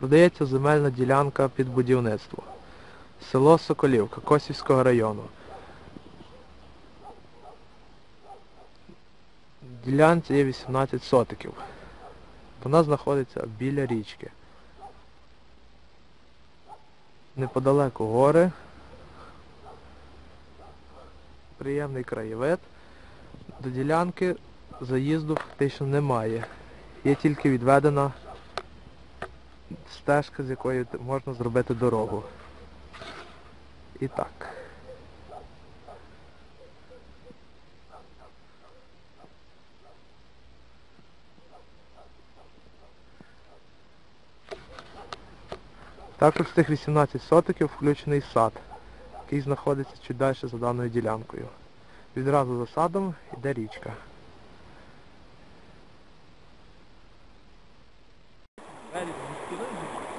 Продається земельна ділянка під будівництво. Село Соколівка Косівського району. Ділянці є 18 сотиків. Вона знаходиться біля річки. Неподалеку гори. Приємний краєвид. До ділянки заїзду фактично немає. Є тільки відведена стежка, з якої можна зробити дорогу. І так. Також в цих 18 сотиків включений сад, який знаходиться чуть далі за даною ділянкою. Відразу за садом йде річка. 帰ると思ってるんです